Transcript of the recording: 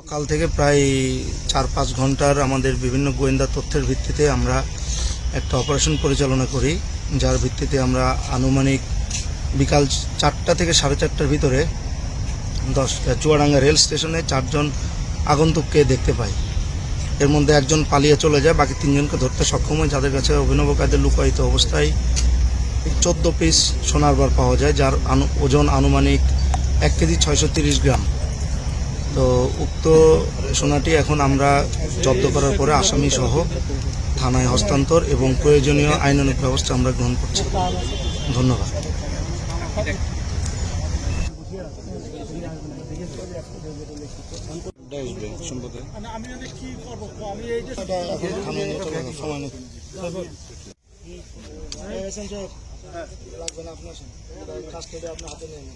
সকাল থেকে প্রায় চার পাঁচ ঘণ্টার আমাদের বিভিন্ন গোয়েন্দা তথ্যের ভিত্তিতে আমরা একটা অপারেশন পরিচালনা করি, যার ভিত্তিতে আমরা আনুমানিক বিকাল চারটা থেকে সাড়ে চারটার ভিতরে দশ চুয়াডাঙ্গা রেল স্টেশনে চারজন আগন্তুককে দেখতে পাই। এর মধ্যে একজন পালিয়ে চলে যায়, বাকি তিনজনকে ধরতে সক্ষম হয়। যাদের কাছে অভিনব কায়দের লুকায়িত অবস্থায় চোদ্দ পিস সোনার বার পাওয়া যায়, যার ওজন আনুমানিক এক কেজি ছয়শো গ্রাম। তো উক্ত সোনাটি এখন আমরা জব্দ করার পরে আসামি সহ থানায় হস্তান্তর এবং প্রয়োজনীয় আইনানুগ ব্যবস্থা আমরা গ্রহণ করছি। ধন্যবাদ। আপনার কাজ আপনার হাতে নিয়ে